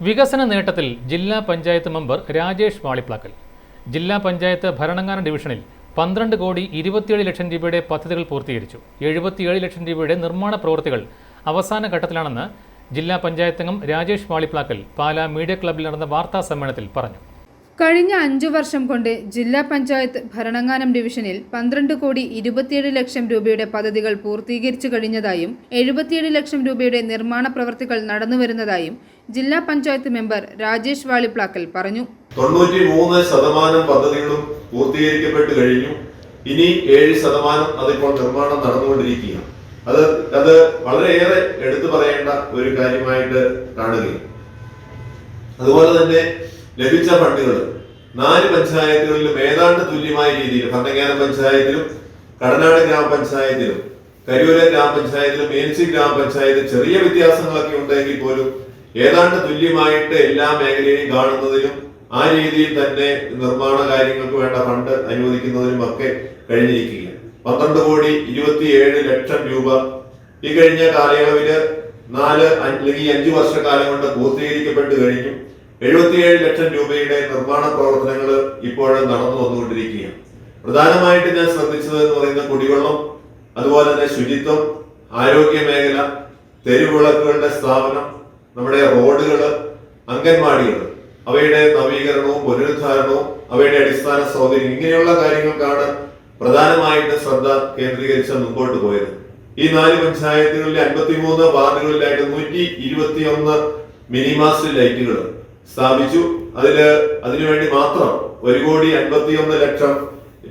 വികസന നേട്ടത്തിൽ ജില്ലാ പഞ്ചായത്ത് മെമ്പർ രാജേഷ് വാളിപ്ലാക്കൽ. ജില്ലാ പഞ്ചായത്ത് ഭരണങ്ങാന ഡിവിഷനിൽ പന്ത്രണ്ട് കോടി ഇരുപത്തിയേഴ് ലക്ഷം രൂപയുടെ പദ്ധതികൾ പൂർത്തീകരിച്ചു. എഴുപത്തിയേഴ് ലക്ഷം രൂപയുടെ നിർമ്മാണ പ്രവൃത്തികൾ അവസാന ഘട്ടത്തിലാണെന്ന് ജില്ലാ പഞ്ചായത്ത് അംഗം രാജേഷ് വാളിപ്ലാക്കൽ പാലാ മീഡിയ ക്ലബ്ബിൽ നടന്ന വാർത്താ സമ്മേളനത്തിൽ പറഞ്ഞു. കഴിഞ്ഞ അഞ്ചു വർഷം കൊണ്ട് ജില്ലാ പഞ്ചായത്ത് ഭരണങ്ങാനം ഡിവിഷനിൽ പന്ത്രണ്ട് കോടി ഇരുപത്തിയേഴ് ലക്ഷം രൂപയുടെ പദ്ധതികൾ പൂർത്തീകരിച്ചു കഴിഞ്ഞതായും എഴുപത്തിയേഴ് ലക്ഷം രൂപയുടെ നിർമ്മാണ പ്രവർത്തികൾ നടന്നുവരുന്നതായും ജില്ലാ പഞ്ചായത്ത് മെമ്പർ രാജേഷ് വാളിപ്ലാക്കൽ പറഞ്ഞു. തൊണ്ണൂറ്റി മൂന്ന് ശതമാനം പദ്ധതികളും പൂർത്തീകരിക്കപ്പെട്ട് കഴിഞ്ഞു. ഇനി ഏഴ് ശതമാനം അതിപ്പോൾ നിർമ്മാണം നടന്നുകൊണ്ടിരിക്കുകയാണ്. അത് അത് വളരെയേറെ എടുത്തു പറയേണ്ട ഒരു കാര്യമായിട്ട് കാണുകയും അതുപോലെ തന്നെ ലഭിച്ച ഫണ്ടുകൾ നാല് പഞ്ചായത്തുകളിലും ഏതാണ്ട് തുല്യമായ രീതിയിൽ ഭരണങ്ങാന പഞ്ചായത്തിലും കടനാട് ഗ്രാമപഞ്ചായത്തിലും കരിയൂര ഗ്രാമപഞ്ചായത്തിലും മേൽസി ഗ്രാമപഞ്ചായത്തിലും ചെറിയ വ്യത്യാസങ്ങളൊക്കെ ഉണ്ടെങ്കിൽ പോലും ഏതാണ്ട് തുല്യമായിട്ട് എല്ലാ മേഖലയിലും കാണുന്നതിനും ആ രീതിയിൽ തന്നെ നിർമ്മാണ കാര്യങ്ങൾക്ക് വേണ്ട ഫണ്ട് അനുവദിക്കുന്നതിനും ഒക്കെ കഴിഞ്ഞിരിക്കില്ല പന്ത്രണ്ട് കോടി ഇരുപത്തിയേഴ് ലക്ഷം രൂപ ഈ കഴിഞ്ഞ കാലയളവിൽ നാല് അല്ലെങ്കിൽ അഞ്ചു വർഷക്കാലം കൊണ്ട് പൂർത്തീകരിക്കപ്പെട്ട് കഴിഞ്ഞു. എഴുപത്തിയേഴ് ലക്ഷം രൂപയുടെ നിർമ്മാണ പ്രവർത്തനങ്ങൾ ഇപ്പോഴും നടന്നു വന്നുകൊണ്ടിരിക്കുകയാണ്. പ്രധാനമായിട്ട് ഞാൻ ശ്രദ്ധിച്ചത് എന്ന് പറയുന്ന കുടിവെള്ളം അതുപോലെ തന്നെ ശുചിത്വം ആരോഗ്യ മേഖല തെരുവിളക്കുകളുടെ സ്ഥാപനം നമ്മുടെ റോഡുകൾ അംഗൻവാടികൾ അവയുടെ നവീകരണവും പുനരുദ്ധാരണവും അവയുടെ അടിസ്ഥാന സൗകര്യം ഇങ്ങനെയുള്ള കാര്യങ്ങൾക്കാണ് പ്രധാനമായിട്ട് ശ്രദ്ധ കേന്ദ്രീകരിച്ച് മുമ്പോട്ട് പോയത്. ഈ നാല് പഞ്ചായത്തുകളിലെ അൻപത്തിമൂന്ന് വാർഡുകളിലായിട്ട് നൂറ്റി ഇരുപത്തിയൊന്ന് മിനിമാസ്റ്റ് ലൈറ്റുകൾ സ്ഥാപിച്ചു. അതിൽ അതിനുവേണ്ടി മാത്രം ഒരു കോടി അൻപത്തിയൊന്ന് ലക്ഷം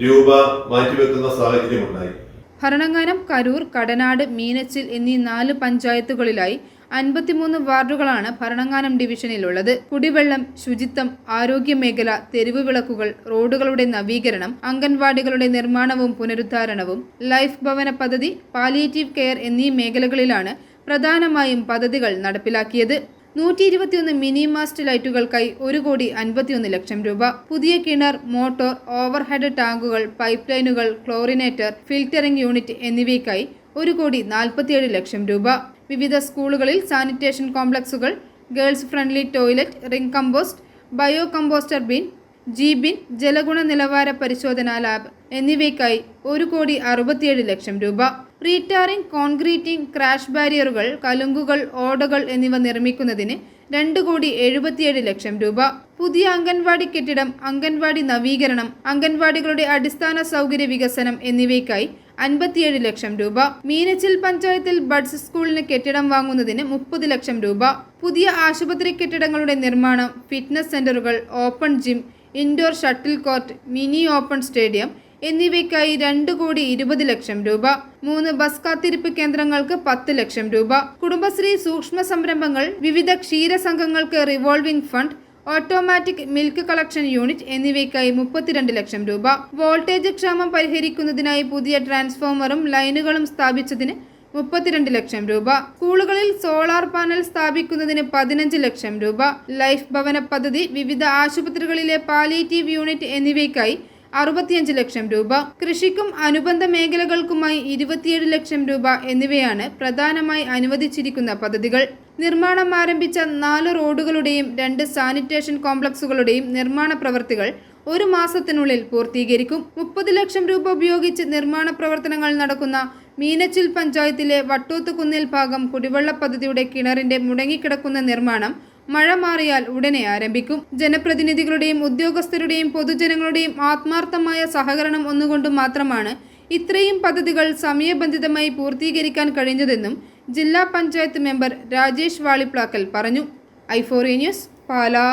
രൂപ മാറ്റിവെക്കുന്ന സാഹചര്യമുണ്ടായി. ഭരണങ്ങാനം കരൂർ കടനാട് മീനച്ചിൽ എന്നീ നാല് പഞ്ചായത്തുകളിലായി അൻപത്തിമൂന്ന് വാർഡുകളാണ് ഭരണങ്ങാനം ഡിവിഷനിലുള്ളത്. കുടിവെള്ളം ശുചിത്വം ആരോഗ്യമേഖല തെരുവ് വിളക്കുകൾ റോഡുകളുടെ നവീകരണം അംഗൻവാടികളുടെ നിർമ്മാണവും പുനരുദ്ധാരണവും ലൈഫ് ഭവന പദ്ധതി പാലിയേറ്റീവ് കെയർ എന്നീ മേഖലകളിലാണ് പ്രധാനമായും പദ്ധതികൾ നടപ്പിലാക്കിയത്. നൂറ്റി ഇരുപത്തിയൊന്ന് മിനി മാസ്റ്റ് ലൈറ്റുകൾക്കായി ഒരു കോടി അൻപത്തിയൊന്ന് ലക്ഷം രൂപ. പുതിയ കിണർ മോട്ടോർ ഓവർഹെഡ് ടാങ്കുകൾ പൈപ്പ് ലൈനുകൾ ക്ലോറിനേറ്റർ ഫിൽറ്ററിംഗ് യൂണിറ്റ് എന്നിവയ്ക്കായി ഒരു കോടി നാൽപ്പത്തിയേഴ് ലക്ഷം രൂപ. വിവിധ സ്കൂളുകളിൽ sanitation കോംപ്ലക്സുകൾ girls friendly toilet ring compost bio composter bin G bin ജലഗുണ നിലവാര പരിശോധനാ ലാബ് എന്നിവയ്ക്കായി ഒരു കോടി അറുപത്തിയേഴ് ലക്ഷം രൂപ. റീടാറിംഗ് കോൺക്രീറ്റിംഗ് ക്രാഷ് ബാരിയറുകൾ കലുങ്കുകൾ ഓടകൾ എന്നിവ നിർമ്മിക്കുന്നതിന് രണ്ട് കോടി എഴുപത്തിയേഴ് ലക്ഷം രൂപ. പുതിയ അംഗൻവാടി കെട്ടിടം അംഗൻവാടി നവീകരണം അംഗൻവാടികളുടെ അടിസ്ഥാന സൗകര്യ വികസനം എന്നിവയ്ക്കായി അൻപത്തിയേഴ് ലക്ഷം രൂപ. മീനച്ചിൽ പഞ്ചായത്തിൽ ബഡ്സ് സ്കൂളിന് കെട്ടിടം വാങ്ങുന്നതിന് മുപ്പത് ലക്ഷം രൂപ. പുതിയ ആശുപത്രി കെട്ടിടങ്ങളുടെ നിർമ്മാണം ഫിറ്റ്നസ് സെന്ററുകൾ open gym indoor shuttle court mini open stadium എന്നിവയ്ക്കായി രണ്ട് കോടി ഇരുപത് ലക്ഷം രൂപ. മൂന്ന് ബസ് കാത്തിരിപ്പ് കേന്ദ്രങ്ങൾക്ക് പത്ത് ലക്ഷം രൂപ. കുടുംബശ്രീ സൂക്ഷ്മ സംരംഭങ്ങൾ വിവിധ ക്ഷീര സംഘങ്ങൾക്ക് revolving fund automatic milk collection unit എന്നിവയ്ക്കായി മുപ്പത്തിരണ്ട് ലക്ഷം രൂപ. വോൾട്ടേജ് ക്ഷാമം പരിഹരിക്കുന്നതിനായി പുതിയ ട്രാൻസ്ഫോമറും ലൈനുകളും സ്ഥാപിച്ചതിന് മുപ്പത്തിരണ്ട് ലക്ഷം രൂപ. സ്കൂളുകളിൽ സോളാർ പാനൽ സ്ഥാപിക്കുന്നതിന് പതിനഞ്ച് ലക്ഷം രൂപ. ലൈഫ് ഭവന പദ്ധതി വിവിധ ആശുപത്രികളിലെ പാലിയേറ്റീവ് യൂണിറ്റ് എന്നിവയ്ക്കായി അറുപത്തിയഞ്ച് ലക്ഷം രൂപ. കൃഷിക്കും അനുബന്ധ മേഖലകൾക്കുമായി ഇരുപത്തിയേഴ് ലക്ഷം രൂപ എന്നിവയാണ് പ്രധാനമായി അനുവദിച്ചിരിക്കുന്ന പദ്ധതികൾ. നിർമ്മാണം ആരംഭിച്ച നാല് റോഡുകളുടെയും രണ്ട് സാനിറ്റേഷൻ കോംപ്ലക്സുകളുടെയും നിർമ്മാണ പ്രവൃത്തികൾ ഒരു മാസത്തിനുള്ളിൽ പൂർത്തീകരിക്കും. മുപ്പത് ലക്ഷം രൂപ ഉപയോഗിച്ച് നിർമ്മാണ പ്രവർത്തനങ്ങൾ നടക്കുന്ന മീനച്ചിൽ പഞ്ചായത്തിലെ വട്ടോത്തുകുന്നിൽ ഭാഗം കുടിവെള്ള പദ്ധതിയുടെ കിണറിന്റെ മുടങ്ങിക്കിടക്കുന്ന നിർമ്മാണം മഴ മാറിയാൽ ഉടനെ ആരംഭിക്കും. ജനപ്രതിനിധികളുടെയും ഉദ്യോഗസ്ഥരുടെയും പൊതുജനങ്ങളുടെയും ആത്മാർത്ഥമായ സഹകരണം ഒന്നുകൊണ്ട് മാത്രമാണ് ഇത്രയും പദ്ധതികൾ സമയബന്ധിതമായി പൂർത്തീകരിക്കാൻ കഴിഞ്ഞതെന്നും ജില്ലാ പഞ്ചായത്ത് മെമ്പർ രാജേഷ് വാളിപ്ലാക്കൽ പറഞ്ഞു. ഐഫോറി ന്യൂസ് പാലാ.